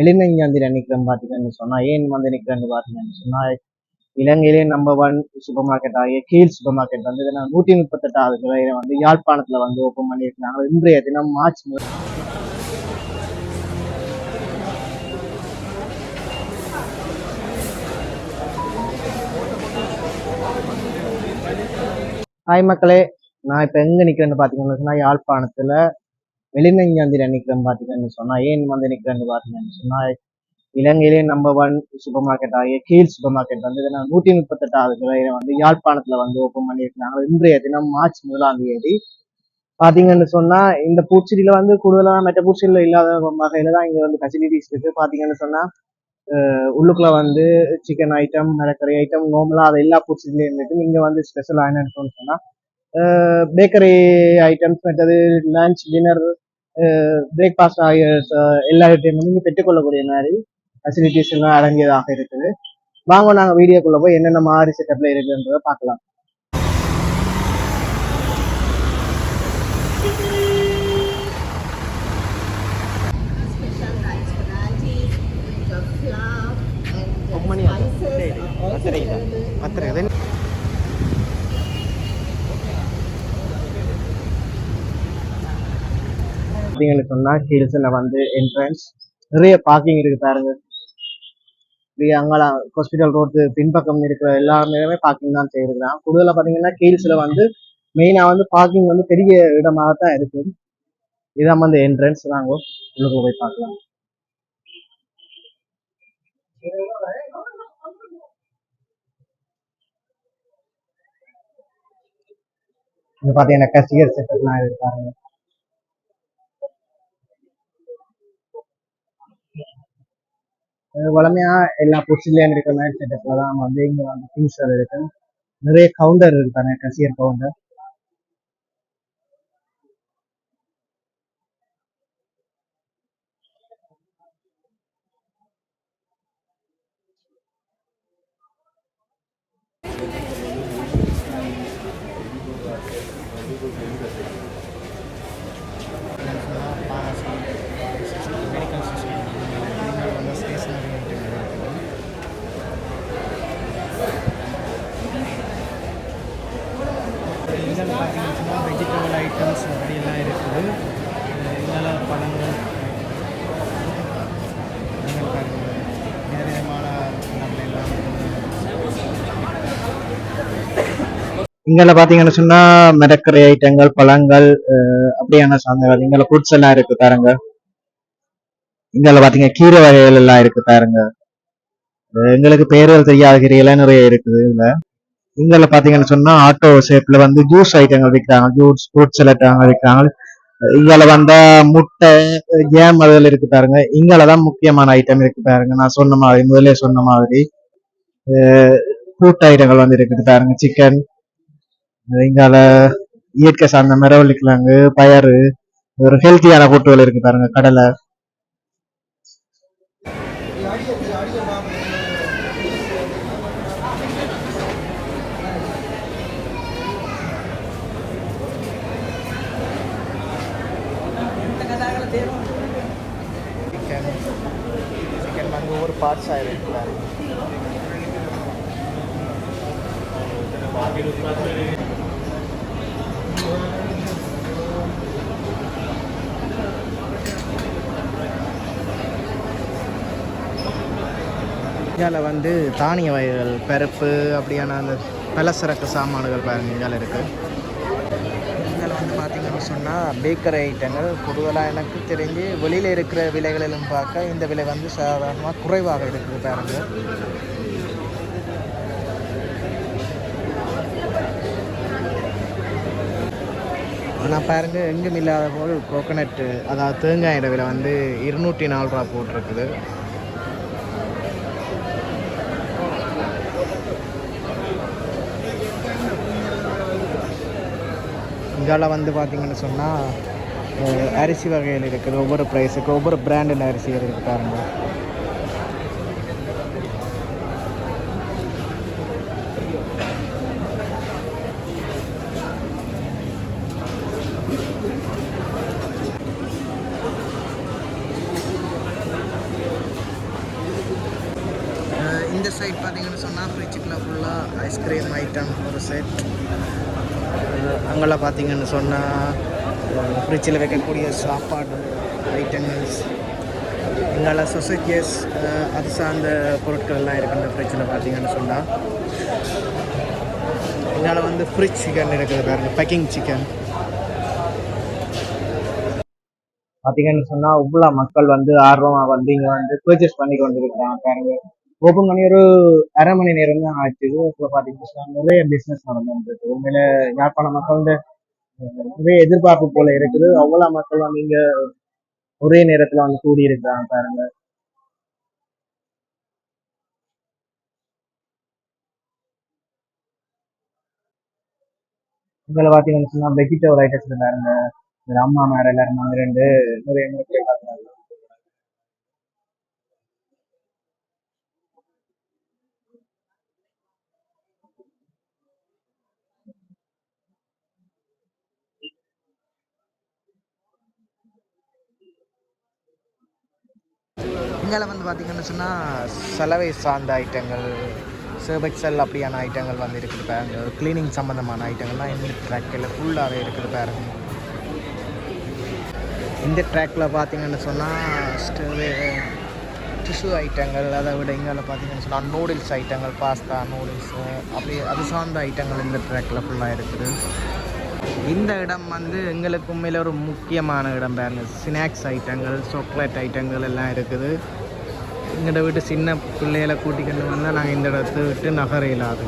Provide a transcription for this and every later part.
வெளிநெஞ்சாந்திர நிற்கிறேன் பார்த்தீங்கன்னு சொன்னால் ஏன் வந்து நிற்கிறேன்னு பார்த்தீங்கன்னு சொன்னால் இலங்கையிலே நம்பர் ஒன் சூப்பர் மார்க்கெட் ஆகிய கீழ் சூப்பர் மார்க்கெட் வந்து நூற்றி முப்பத்தெட்டாவது கிளையில வந்து யாழ்ப்பாணத்தில் வந்து ஓப்பன் பண்ணியிருக்காங்க இன்றைய தினம் மார்ச் முதல் ஹாய் மக்களே நான் இப்போ எங்கே நிற்கிறேன்னு பார்த்தீங்கன்னு யாழ்ப்பாணத்தில் யாழ்ப்பாணத்தில் வந்து நிற்கிறேன் பார்த்தீங்கன்னு சொன்னா ஏன் வந்து நிற்கிறேன்னு பார்த்தீங்கன்னு சொன்னா இலங்கையிலே நம்பர் ஒன் சூப்பர் மார்க்கெட் ஆகிய கீழ் சூப்பர் மார்க்கெட் வந்து நூற்றி முப்பத்தெட்டாவது கிளையில வந்து யாழ்ப்பாணத்துல வந்து ஓப்பன் பண்ணியிருக்காங்க இன்றைய தினம் மார்ச் முதலாம் தேதி. பாத்தீங்கன்னு சொன்னா இந்த பூச்செடியில வந்து கூடுதலா மற்ற பூச்செடியில் இல்லாத வகையில தான் இங்க வந்து ஃபெசிலிட்டிஸ் இருக்குது பார்த்தீங்கன்னு சொன்னா உள்ளுக்குள்ள வந்து சிக்கன் ஐட்டம் மிளக்கறி ஐட்டம் நார்மலா அது எல்லா பூச்செடியிலையும் இருந்துட்டு இங்க வந்து ஸ்பெஷலா என்னன்னு சொன்னா பேக்கரி ஐட்டம்ஸ் மற்றது லஞ்ச் டின்னர் பிரேக்ஃபாஸ்ட் ஆகிய அஹ் எல்லா ஐட்டமும் நீங்க பெற்றுக்கொள்ளக்கூடிய மாதிரி ஃபெசிலிட்டிஸ் எல்லாம் அடங்கியதாக இருக்குது. வாங்க நாங்க வீடியோக்குள்ள போய் என்னென்ன மாதிரி செட்டப்ல இருக்குன்றத பார்க்கலாம். Rice variety பார்த்தீங்கன்னு சொன்னா ஹில்ஸ்ல வந்து என்ட்ரன்ஸ் நிறைய பார்க்கிங் இருக்கு பாருங்க. இப்படி அங்கெல்லாம் ஹாஸ்பிட்டல் ரோடு பின்பக்கம் இருக்கிற எல்லாருமே பார்க்கிங் தான் செய்யிருக்கிறான் கூடுதலாக பார்த்தீங்கன்னா கீழ்ஸ்ல வந்து மெயினாக வந்து பார்க்கிங் வந்து பெரிய இடமாக தான் இருக்கும் இதான் வந்து என்ட்ரன்ஸ் நாங்க உள்ளுக்குள்ள போய் பார்க்கலாம். இது பார்த்தீங்கன்னா கசிகர் செட்டப்லாம் இருக்காங்க பாருங்க வளமையா எல்லா பொசிலையும் இருக்கிற மாதிரி செட்டப்ல தான் நம்ம வந்து இங்க வந்து திங்ஸ் இருக்கு. நிறைய கவுண்டர் இருக்காங்க கசியர் கவுண்டர் இதில் பார்த்தீங்கன்னா வெஜிடபிள் ஐட்டம்ஸ் அப்படியெல்லாம் இருக்குது இதெல்லாம் பழங்கள் பழங்கள் பாருங்கள் வேறு விதமான பழங்கள் எல்லாம் இங்கெல்லாம் பாத்தீங்கன்னு சொன்னா மிரக்கரை ஐட்டங்கள் பழங்கள் அஹ் அப்படியான சார்ந்தகள் இங்கெல்லாம் ஃப்ரூட்ஸ் எல்லாம் இருக்கு பாருங்க. இங்கெல்லாம் பாத்தீங்க கீரை வகைகள் எல்லாம் இருக்கு பாருங்க. எங்களுக்கு பேர்கள் தெரியாத கீரைகள் நிறைய இருக்குது இதுல. இங்கெல்லாம் பாத்தீங்கன்னு சொன்னா ஆட்டோ ஷேப்ல வந்து ஜூஸ் ஐட்டங்கள் விற்கிறாங்க ஜூஸ் ஃப்ரூட்ஸ் எல்லாம் விற்கிறாங்க இங்கால வந்தா முட்டை ஜேம் அதில் இருக்கு பாருங்க. இங்காலதான் முக்கியமான ஐட்டம் இருக்கு பாருங்க. நான் சொன்ன மாதிரி முதலே சொன்ன மாதிரி ஃப்ரூட் ஐட்டங்கள் வந்து இருக்குது பாருங்க. சிக்கன் இங்கால இயற்கை சார்ந்த மரவள்ளி பயறு ஒரு ஹெல்த்தியான ஃபுட்டுகள் இருக்கு பாருங்க கடலை. சிக்கன் சிக்கன் ஒவ்வொரு பார்ட்ஸாக இருக்குது இந்தியாவில் வந்து தானிய வகைகள் பருப்பு அப்படியான அந்த பலசரக்கு சாமான்கள் பாருங்கள் இந்தியாவில் இருக்குது இதில் வந்து பார்த்திங்கன்னு சொன்னால் பேக்கரி ஐட்டங்கள் கூடுதலாக எனக்கு தெரிஞ்சு வெளியில் இருக்கிற விலைகளிலும் பார்க்க இந்த விலை வந்து சாதாரணமாக குறைவாக இருக்குது பாருங்கள் ஆனால் பாருங்க எங்கும் இல்லாத போல் கோகனட்டு அதாவது தேங்காய் விலை வந்து இருநூற்றி நாலு ரூபா போட்டிருக்குது. இங்கால வந்து பார்த்தீங்கன்னு சொன்னால் அரிசி வகைகள் இருக்குது ஒவ்வொரு ப்ரைஸுக்கு ஒவ்வொரு பிராண்டின் அரிசிகள் இருக்குது பாருங்கள் இந்த சைட் பார்த்தீங்கன்னு சொன்னால் ஃபுல்லாக ஐஸ்கிரீம் ஐட்டம் ஒரு செட் அங்கெல்லாம் பார்த்தீங்கன்னு சொன்னால் ஃப்ரிட்ஜில் வைக்கக்கூடிய சாப்பாடு ஐட்டங்கள்ஸ் இங்கெல்லாம் சொசைட்டிஸ் அது சார்ந்த பொருட்கள்லாம் இருக்குது இந்த ஃப்ரிட்ஜில் பார்த்தீங்கன்னு சொன்னால் இங்கால வந்து ஃப்ரிட்ஜ் சிக்கன் இருக்குது பாருங்க பேக்கிங் சிக்கன் பாத்தீங்கன்னு சொன்னா இவ்வளோ மக்கள் வந்து ஆர்வமா வந்து இங்க வந்து பர்ச்சேஸ் பண்ணி கொண்டிருக்கிறாங்க பாருங்க. ஓப்பன் பண்ணி ஒரு அரை மணி நேரம் தான் ஆச்சு. இப்போ பாத்தீங்கன்னா நிறைய பிசினஸ் நடந்துருக்கு உண்மையில யாழ்ப்பாண மக்கள் நிறைய எதிர்பார்ப்பு போல இருக்குது. அவ்வளவு மக்கள் வந்து ஒரே நேரத்துல வந்து கூடி இருக்கிறாங்க பாருங்க. இதுல பாத்தீங்கன்னு வெஜிடபிள் ஐட்டம்ஸ்ல பாருங்க. அம்மா மேல எல்லாரும் ரெண்டு நிறைய நிறைய வந்து பார்த்தீங்கன்னு சொன்னால் சலவை சார்ந்த ஐட்டங்கள் சர்பெக்சல் அப்படியான ஐட்டங்கள் வந்து இருக்குது பாருங்க. க்ளீனிங் சம்மந்தமான ஐட்டங்கள்லாம் இந்த ட்ராக்கில் ஃபுல்லாகவே இருக்குது பாருங்க. இந்த ட்ராக்கில் பார்த்தீங்கன்னு சொன்னால் டிஷ்யூ ஐட்டங்கள் அதை விட இங்கே பார்த்தீங்கன்னு சொன்னால் நூடுல்ஸ் ஐட்டங்கள் பாஸ்தா நூடுல்ஸு அப்படி அது சார்ந்த ஐட்டங்கள் இந்த ட்ராக்கில் ஃபுல்லாக இருக்குது. இந்த இடம் வந்து எங்களுக்கு உண்மையில் ஒரு முக்கியமான இடம் பாருங்க. ஸ்நாக்ஸ் ஐட்டங்கள் சாக்லேட் ஐட்டங்கள் எல்லாம் இருக்குது. எங்கள்கிட்ட விட்டு சின்ன பிள்ளைகளை கூட்டிக்கிட்டு வந்தால் நாங்கள் இந்த இடத்த விட்டு நகர இயலாது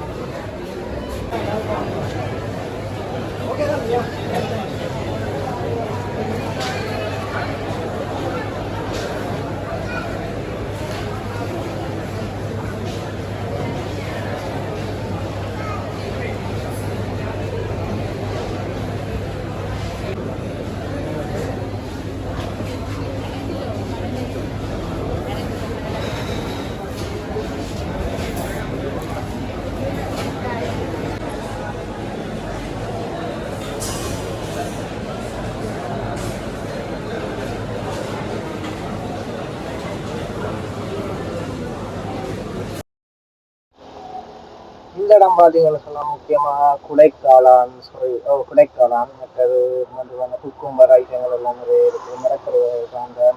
இடம் பார்த்தீங்கன்னு சொன்னால் முக்கியமாக குடைக்காளான் சொல்லி ஓ குடைக்காளான் மற்றது வந்து வந்து குக்கும்பர் ஐட்டங்கள் எல்லாம் நிறைய இருக்குது. மரக்கரை சார்ந்த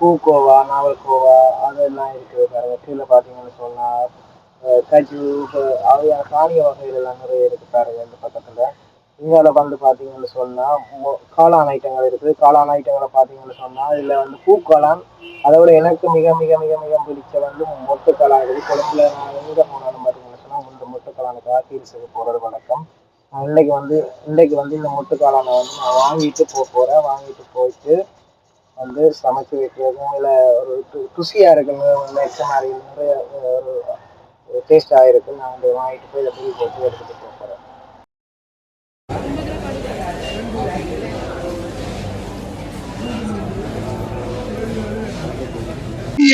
பூக்கோவா நாவல்கோவா அதெல்லாம் இருக்குது பாருங்க. கீழே பார்த்தீங்கன்னு சொன்னால் கஜு ப- அவையான தானிய வகைகள் எல்லாம் நிறைய இருக்குது பாருங்க இந்த பக்கத்தில். இங்கால வந்து பார்த்தீங்கன்னு சொன்னா மொ- காளான் ஐட்டங்கள் இருக்குது. காளான் ஐட்டங்களை பார்த்தீங்கன்னு சொன்னால் இதில் வந்து பூக்காளான் அதை விட எனக்கு மிக மிக மிக மிக பிடிச்ச வந்து மொட்டுக்காளான் இருக்குது. கொழும்புல நான் எங்கே போனாலும் பார்த்தீங்கன்னு சொன்னா இந்த மொட்டுக்காளானுக்காக ஹீல்ஸுக்கு போறது வழக்கம் நான் இன்னைக்கு வந்து இன்னைக்கு வந்து இந்த மொட்டுக்காளானை வந்து நான் வாங்கிட்டு போக போறேன். வாங்கிட்டு போயிட்டு வந்து சமைச்சு வைக்கிறதும் இல்லை ஒரு ரு- ருசியா இருக்குன்னு நெக்ஸ்ட் மாதிரி நிறைய ஒரு டேஸ்ட் இருக்கு நான் வந்து வாங்கிட்டு போய் இதை போய் போட்டு எடுத்துட்டு போக போறேன்.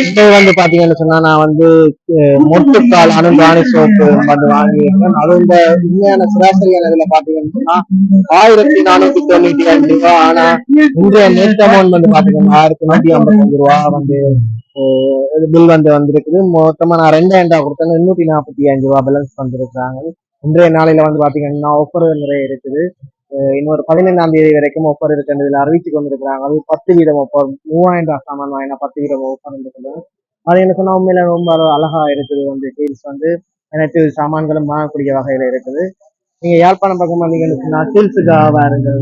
இப்போ வந்து பாத்தீங்கன்னு சொன்னா நான் வந்து மொட்டுக்கால் அனுபாணி சோப்பு வந்து வாங்கியிருக்கேன். அது இந்த உண்மையான சராசரியான இதுல பாத்தீங்கன்னு சொன்னா ஆயிரத்தி நானூத்தி தொண்ணூத்தி ரெண்டு ரூபா. ஆனா இன்றைய நெட் அமௌண்ட் வந்து பாத்தீங்கன்னா ஆயிரத்தி நூத்தி ஐம்பத்தஞ்சு ரூபா வந்து பில் வந்து வந்திருக்குது. மொத்தமா நான் ரெண்டாயிரம் ரூபா கொடுத்தேன் எண்ணூத்தி நாற்பத்தி அஞ்சு ரூபா பேலன்ஸ் வந்திருக்காங்க இன்றைய நாளையில வந்து பாத்தீங்கன்னா ஆஃபர் நிறைய இருக்குது. இன்னொரு பதினைந்தாம் தேதி வரைக்கும் ஒப்பர் இருக்குன்றதுல அறிவித்து கொண்டிருக்கிறாங்க. அது பத்து வீதம் ஒப்பர் மூவாயிரம் ரூபாய் சாமான் வாங்கினா பத்து வீதம் ஆஃபர் இருக்கிறது அது என்ன சொன்னா உண்மையில ரொம்ப அழகா இருக்குது. வந்து டீல்ஸ் வந்து அனைத்து சாமான்களும் வாங்கக்கூடிய வகையில இருக்குது. நீங்க யாழ்ப்பாணம் பக்கம் வந்தீங்கன்னு சொன்னா டீல்ஸுக்காக இருக்குது